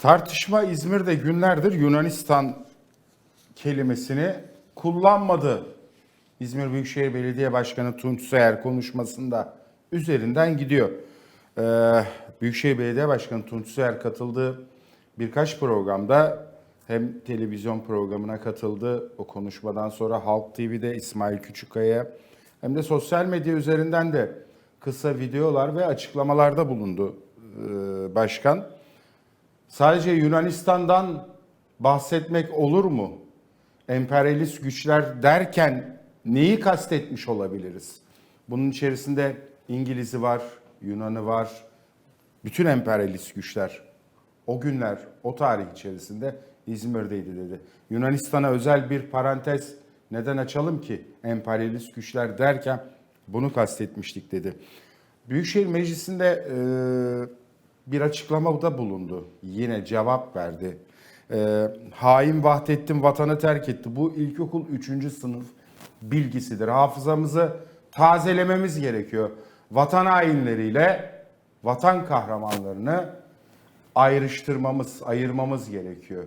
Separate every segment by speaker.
Speaker 1: Tartışma İzmir'de günlerdir Yunanistan kelimesini kullanmadı. İzmir Büyükşehir Belediye Başkanı Tunç Soyer konuşmasında üzerinden gidiyor. Ee, Büyükşehir Belediye Başkanı Tunç Soyer katıldığı birkaç programda hem televizyon programına katıldı o konuşmadan sonra Halk TV'de İsmail Küçükkaya hem de sosyal medya üzerinden de kısa videolar ve açıklamalarda bulundu ee, başkan. Sadece Yunanistan'dan bahsetmek olur mu? Emperyalist güçler derken neyi kastetmiş olabiliriz? Bunun içerisinde İngiliz'i var, Yunan'ı var, bütün emperyalist güçler o günler, o tarih içerisinde İzmir'deydi dedi. Yunanistan'a özel bir parantez neden açalım ki emperyalist güçler derken bunu kastetmiştik dedi. Büyükşehir Meclisi'nde e, bir açıklamada bulundu. Yine cevap verdi. E, hain Vahdettin vatanı terk etti. Bu ilkokul 3. sınıf bilgisidir. Hafızamızı tazelememiz gerekiyor. Vatan hainleriyle vatan kahramanlarını ayrıştırmamız, ayırmamız gerekiyor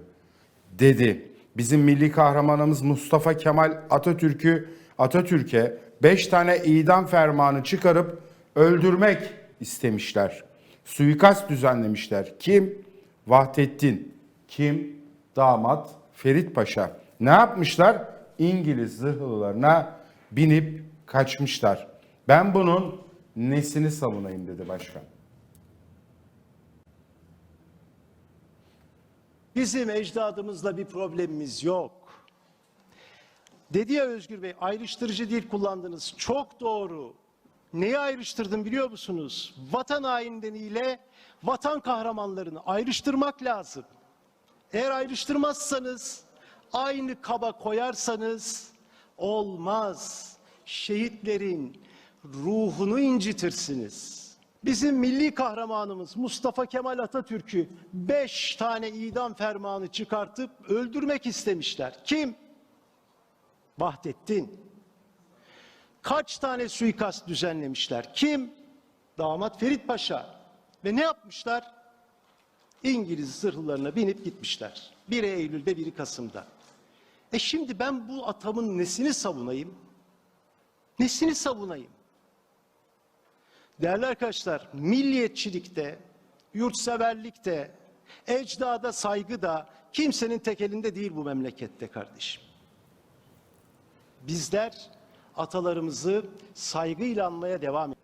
Speaker 1: dedi. Bizim milli kahramanımız Mustafa Kemal Atatürk'ü Atatürk'e 5 tane idam fermanı çıkarıp öldürmek istemişler. Suikast düzenlemişler. Kim? Vahdettin. Kim? Damat Ferit Paşa. Ne yapmışlar? İngiliz zırhlılarına binip kaçmışlar. Ben bunun nesini savunayım dedi başkan.
Speaker 2: Bizim ecdadımızla bir problemimiz yok. Dedi ya Özgür Bey ayrıştırıcı dil kullandınız. Çok doğru. Neyi ayrıştırdım biliyor musunuz? Vatan hainleriyle vatan kahramanlarını ayrıştırmak lazım. Eğer ayrıştırmazsanız, aynı kaba koyarsanız olmaz. Şehitlerin ruhunu incitirsiniz. Bizim milli kahramanımız Mustafa Kemal Atatürk'ü beş tane idam fermanı çıkartıp öldürmek istemişler. Kim? Vahdettin. Kaç tane suikast düzenlemişler? Kim? Damat Ferit Paşa. Ve ne yapmışlar? İngiliz zırhlılarına binip gitmişler. Biri Eylül'de, biri Kasım'da. E şimdi ben bu atamın nesini savunayım? Nesini savunayım? Değerli arkadaşlar, milliyetçilikte, yurtseverlikte, ecdada saygı da kimsenin tek elinde değil bu memlekette kardeşim. Bizler atalarımızı saygıyla anmaya devam ediyoruz.